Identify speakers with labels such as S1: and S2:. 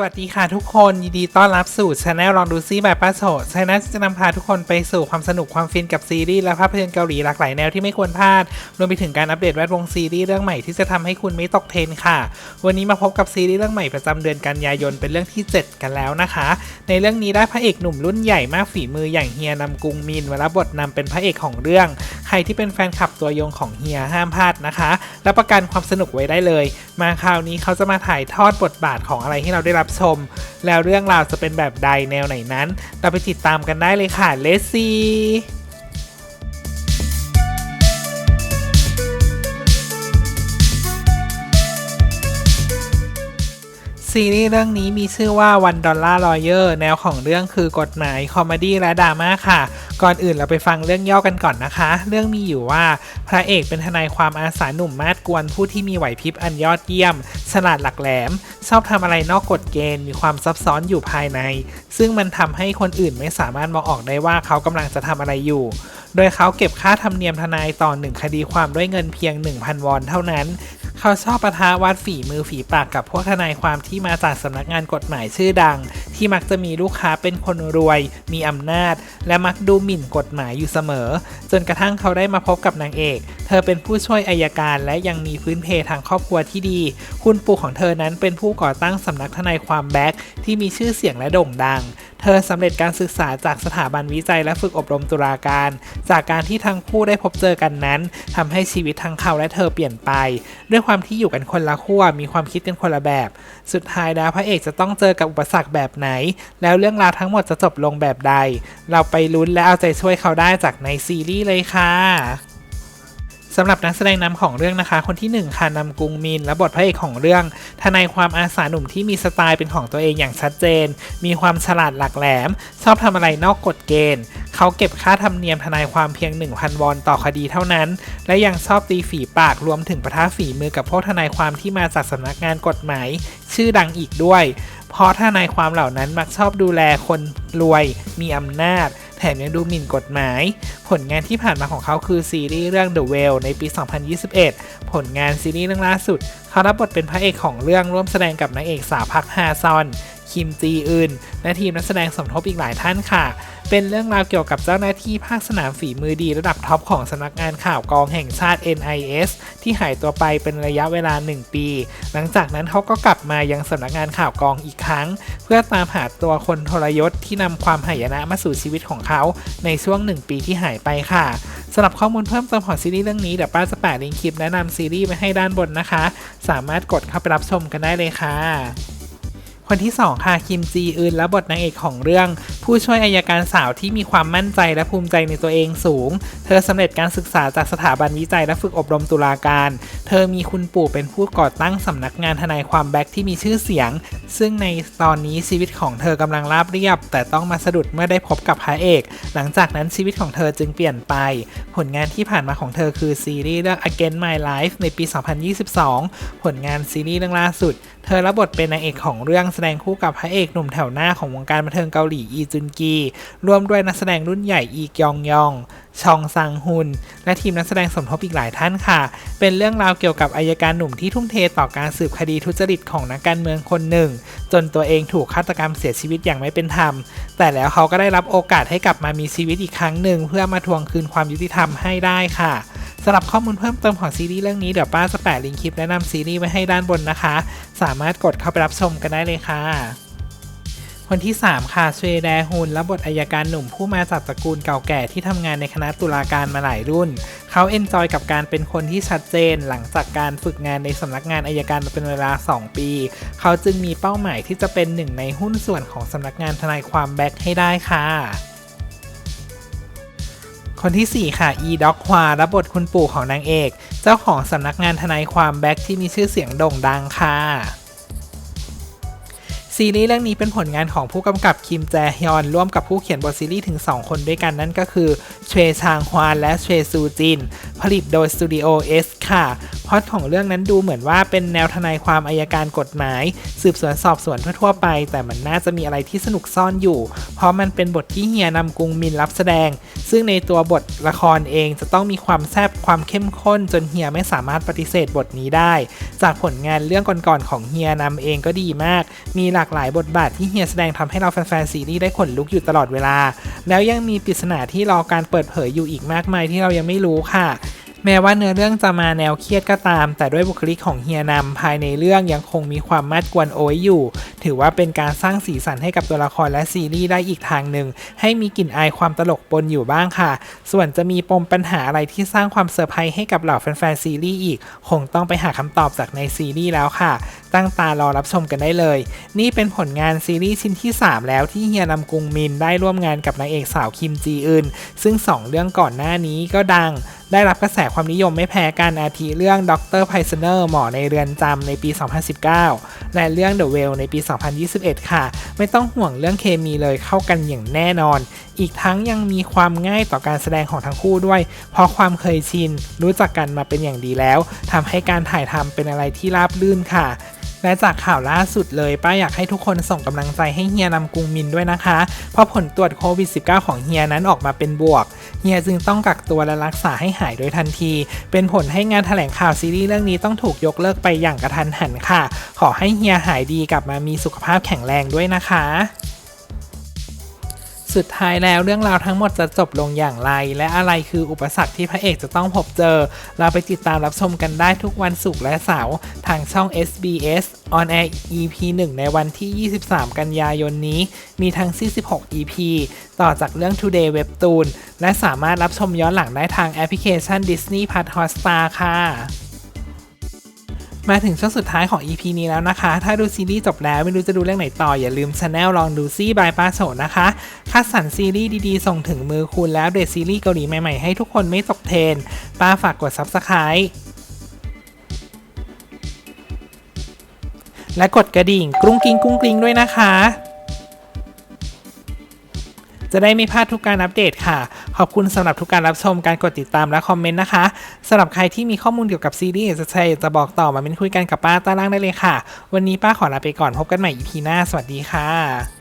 S1: สวัสดีค่ะทุกคนยินดีต้อนรับสู่ช anel ลองดูซีแบบป้าโฉดช anel จะนำพาทุกคนไปสู่ความสนุกความฟินกับซีรีส์และภาพยนตร์เกาหลีหลากหลายแนวที่ไม่ควรพลาด รวมไปถึงการอัปเดตแวดวงซีรีส์เรื่องใหม่ที่จะทำให้คุณไม่ตกเทรนค่ะ วันนี้มาพบกับซีรีส์เรื่องใหม่ประจำเดือนกันยายนเป็นเรื่องที่ 7 กันแล้วนะคะ ในเรื่องนี้ได้พระเอกหนุ่มรุ่นใหญ่มากฝีมืออย่างเฮียนำกุงมินมารับบทนำเป็นพระเอกของเรื่อง ใครที่เป็นแฟนคลับตัวยงของเฮียห้ามพลาดนะคะและประกันความสนุกไว้ได้เลย มาคราวนี้เขาจะมาถ่ายทอดบทบาทของอะไรให้เราได้รับชม แล้วเรื่องราวจะเป็นแบบใดแนวไหนนั้นเราไปติดตามกันได้เลยค่ะเลสซี่ซีรีส์เรื่องนี้มีชื่อว่า One Dollar Lawyer แนวของเรื่องคือกฎหมาย คอมเมดี้และดราม่าค่ะ ก่อนอื่นเราไปฟังเรื่องย่อกันก่อนนะคะ เรื่องมีอยู่ว่าพระเอกเป็นทนายความอาสาหนุ่มมาดกวนผู้ที่มีไหวพริบอันยอดเยี่ยม ฉลาดหลักแหลม ชอบทำอะไรนอกกฎเกณฑ์มีความซับซ้อนอยู่ภายใน ซึ่งมันทำให้คนอื่นไม่สามารถมองออกได้ว่าเขากำลังจะทำอะไรอยู่ โดยเขาเก็บค่าธรรมเนียมทนายต่อหนึ่งคดีความด้วยเงินเพียง 1,000 วอนเท่านั้น เขาชอบประทะวัดฝีมือฝีปากกับพวกทนายความที่มาจากสำนักงานกฎหมายชื่อดัง ที่มักจะมีลูกค้าเป็นคนรวย มีอำนาจ และมักดูหมิ่นกฎหมายอยู่เสมอ จนกระทั่งเขาได้มาพบกับนางเอก เธอเป็นผู้ช่วยอายการและยังมีพื้นเพทางครอบครัวที่ดี คุณปู่ของเธอนั้นเป็นผู้ก่อตั้งสำนักทนายความแบ็กที่มีชื่อเสียงและโด่งดัง เธอสำเร็จการศึกษาจากสถาบันวิจัยและฝึกอบรมตุลาการ จากการที่ทั้งคู่ได้พบเจอกันนั้นทำให้ชีวิตทั้งเขาและเธอเปลี่ยนไป ด้วยความที่อยู่กันคนละขั้วมีความคิดกันคนละแบบ สุดท้ายแล้วพระเอกจะต้องเจอกับอุปสรรคแบบไหน แล้วเรื่องราวทั้งหมดจะจบลงแบบใด เราไปลุ้นและเอาใจช่วยเขาได้จากในซีรีส์เลยค่ะ สำหรับนักแสดงนำของเรื่องนะคะ คนที่1ค่ะนำกุงมิน และบทพระเอกของเรื่อง ทนายความอาสาหนุ่มที่มีสไตล์เป็นของตัวเองอย่างชัดเจน มีความฉลาดหลักแหลม ชอบทำอะไรนอกกฎเกณฑ์ เขาเก็บค่าธรรมเนียมทนายความเพียง 1,000 วอนต่อคดีเท่านั้น และยังชอบตีฝีปากรวมถึงประท่าฝีมือกับพวกทนายความที่มาจากสำนักงานกฎหมาย ชื่อดังอีกด้วย เพราะทนายความเหล่านั้นมักชอบดูแลคนรวย มีอำนาจ แถมยังดูหมิ่นกฎหมาย ผลงานที่ผ่านมาของเขาคือซีรีส์เรื่อง The Whale ในปี 2021 ผลงานซีรีส์เรื่องล่าสุด เขารับบทเป็นพระเอกของเรื่องร่วมแสดงกับนางเอกสาวพักฮาซอน คิมจีอึนและทีมนักแสดงสมทบอีกหลายท่านค่ะ เป็นเรื่องราวเกี่ยวกับเจ้าหน้าที่ภาคสนามฝีมือดีระดับท็อปของสำนักงานข่าวกองแห่งชาติ NIS ที่หายตัวไปเป็นระยะเวลา 1 ปี หลังจากนั้นเขาก็กลับมายังสำนักงานข่าวกองอีกครั้ง เพื่อตามหาตัวคนทรยศที่นำความหายนะมาสู่ชีวิตของเขา ในช่วง 1 ปีที่หายไปค่ะสำหรับข้อมูลเพิ่มเติมของซีรีส์เรื่องนี้เดี๋ยวป้าจะแปะลิงก์คลิปแนะนำซีรีส์ไว้ให้ด้านบนนะคะ สามารถกดเข้าไปรับชมกันได้เลยค่ะ คนที่ 2 ค่ะคิมจีอึนและบทนางเอกของเรื่อง ผู้ช่วยอายการสาวที่มีความมั่นใจและภูมิใจในตัวเองสูง เธอสำเร็จการศึกษาจากสถาบันวิจัยและฝึกอบรมตุลาการ เธอมีคุณปู่เป็นผู้ก่อตั้งสำนักงานทนายความแบ็กที่มีชื่อเสียงซึ่งในตอนนี้ชีวิตของเธอกำลังราบเรียบ แต่ต้องมาสะดุดเมื่อได้พบกับพระเอก หลังจากนั้นชีวิตของเธอจึงเปลี่ยนไป ผลงานที่ผ่านมาของเธอคือซีรีส์เรื่อง Again My Life ในปี 2022 ผลงานซีรีส์เรื่องล่าสุด เธอรับบทเป็นนางเอกของเรื่องแสดงคู่กับพระเอกหนุ่มแถวหน้าของวงการบันเทิงเกาหลีอีจุนกีร่วมด้วยนักแสดงรุ่นใหญ่อีกยองยองชองซังฮุน และทีมนักแสดงสมทบอีกหลายท่านค่ะ เป็นเรื่องราวเกี่ยวกับอายการหนุ่มที่ทุ่มเทต่อการสืบคดีทุจริตของนักการเมืองคนหนึ่งจนตัวเองถูกฆาตกรรมเสียชีวิตอย่างไม่เป็นธรรม แต่แล้วเขาก็ได้รับโอกาสให้กลับมามีชีวิตอีกครั้งหนึ่ง เพื่อมาทวงคืนความยุติธรรมให้ได้ค่ะสำหรับข้อมูลเพิ่มเติมของซีรีส์เรื่องนี้เดี๋ยวป้าจะแปะลิงก์คลิปแนะนำซีรีส์ไว้ให้ด้านบนนะคะ สามารถกดเข้าไปรับชมกันได้เลยค่ะ คนที่ 3 ค่ะเชแดฮุนและบทอายการหนุ่มผู้มาจากตระกูลเก่าแก่ที่ทำงานในคณะตุลาการมาหลายรุ่น เขาเอนจอยกับการเป็นคนที่ชัดเจน หลังจากการฝึกงานในสำนักงานอายการมาเป็นเวลา 2 ปี เขาจึงมีเป้าหมายที่จะเป็นหนึ่งในหุ้นส่วนของสำนักงานทนายความแบ็กให้ได้ค่ะคนที่ 4 ค่ะ อีด็อกควารับบทคุณปู่ของนางเอก เจ้าของสำนักงานทนายความแบ็กที่มีชื่อเสียงโด่งดังค่ะ ซีรีส์เรื่องนี้เป็นผลงานของผู้กำกับคิมแจฮยอน ร่วมกับผู้เขียนบทซีรีส์ถึง 2 คนด้วยกันนั่นก็คือเชชางฮวานและเชซูจิน ผลิตโดยสตูดิโอเอสคค่ะ พอตของเรื่องนั้นดูเหมือนว่าเป็นแนวทนายความอายการกฎหมาย สืบสวนสอบสวนทั่วๆไป แต่มันน่าจะมีอะไรที่สนุกซ่อนอยู่ เพราะมันเป็นบทที่เฮียนำกรุงมินรับแสดง ซึ่งในตัวบทละครเองจะต้องมีความแซบความเข้มข้น จนเฮียไม่สามารถปฏิเสธบทนี้ได้ จากผลงานเรื่องก่อนๆของเฮียนำเองก็ดีมาก มีหลากหลายบทบาทที่เฮียแสดงทำให้เราแฟนๆซีรีส์ได้ขนลุกอยู่ตลอดเวลา แล้วยังมีปริศนาที่รอการเปิดเผยอยู่อีกมากมายที่เรายังไม่รู้ค่ะ แม้ว่าเนื้อเรื่องจะมาแนวเครียดก็ตาม แต่ด้วยบุคลิกของเฮียนำภายในเรื่องยังคงมีความมัดกวนโอ้ยอยู่ ถือว่าเป็นการสร้างสีสันให้กับตัวละครและซีรีส์ได้อีกทางหนึ่ง ให้มีกลิ่นอายความตลกปนอยู่บ้างค่ะ ส่วนจะมีปมปัญหาอะไรที่สร้างความเซอร์ไพรส์ให้กับเหล่าแฟนๆซีรีส์อีก คงต้องไปหาคำตอบจากในซีรีส์แล้วค่ะตั้งตารอรับชมกันได้เลย นี่เป็นผลงานซีรีส์ชิ้นที่ 3 แล้วที่เฮียนำกรุงมินได้ร่วมงานกับนางเอกสาวคิมจีอึนซึ่ง 2 เรื่องก่อนหน้านี้ก็ดัง ได้รับกระแสความนิยมไม่แพ้กันอาทิเรื่องด็อกเตอร์ไพเซเนอร์หมอในเรือนจำในปี 2019 และเรื่อง The Well ในปี 2021 ค่ะ ไม่ต้องห่วงเรื่องเคมีเลยเข้ากันอย่างแน่นอน อีกทั้งยังมีความง่ายต่อการแสดงของทั้งคู่ด้วย เพราะความเคยชินรู้จักกันมาเป็นอย่างดีแล้วทำให้การถ่ายทำเป็นอะไรที่ราบรื่นค่ะ และจากข่าวล่าสุดเลยป้าอยากให้ทุกคนส่งกำลังใจให้เฮียนำกรุงมินด้วยนะคะ เพราะผลตรวจโควิด -19 ของเฮียนั้นออกมาเป็นบวก เฮียจึงต้องกักตัวและรักษาให้หายโดยทันที เป็นผลให้งานแถลงข่าวซีรีส์เรื่องนี้ต้องถูกยกเลิกไปอย่างกระทันหันค่ะ ขอให้เฮียหายดีกลับมามีสุขภาพแข็งแรงด้วยนะคะ สุดท้ายแล้วเรื่องราวทั้งหมดจะจบลงอย่างไร และอะไรคืออุปสรรคที่พระเอกจะต้องพบเจอ เราไปติดตามรับชมกันได้ทุกวันศุกร์และเสาร์ทางช่อง SBS On Air EP 1 ในวันที่ 23 กันยายนนี้ มีทั้ง 46 EP ต่อจากเรื่อง Today Webtoon และสามารถรับชมย้อนหลังได้ทางแอปพลิเคชัน Disney Plus Hotstar ค่ะ มาถึงช่วงสุดท้ายของ EP นี้แล้วนะคะ ถ้าดูซีรีส์จบแล้วไม่รู้จะดูเรื่องไหนต่อ อย่าลืมช anel ลองดูซี่บายป้าโฉนะคะคัดสรรซีรีส์ดีๆ ส่งถึงมือคุณแล้วเดทซีรีส์เกาหลีใหม่ๆให้ทุกคนไม่ตกเทรนป้าฝากกด Subscribe และกดกระดิ่งกรุ้งกิ้งกรุ้งกริ้งด้วยนะคะ จะได้ไม่พลาดทุกการอัปเดตค่ะ ขอบคุณสำหรับทุกการรับชมการกดติดตามและคอมเมนต์นะคะสำหรับใครที่มีข้อมูลเกี่ยวกับซีรีส์จะใช่จะบอกต่อมาเป็นคุยกันกับป้าใต้ล่างได้เลยค่ะ วันนี้ป้าขอลาไปก่อนพบกันใหม่ EP หน้าสวัสดีค่ะ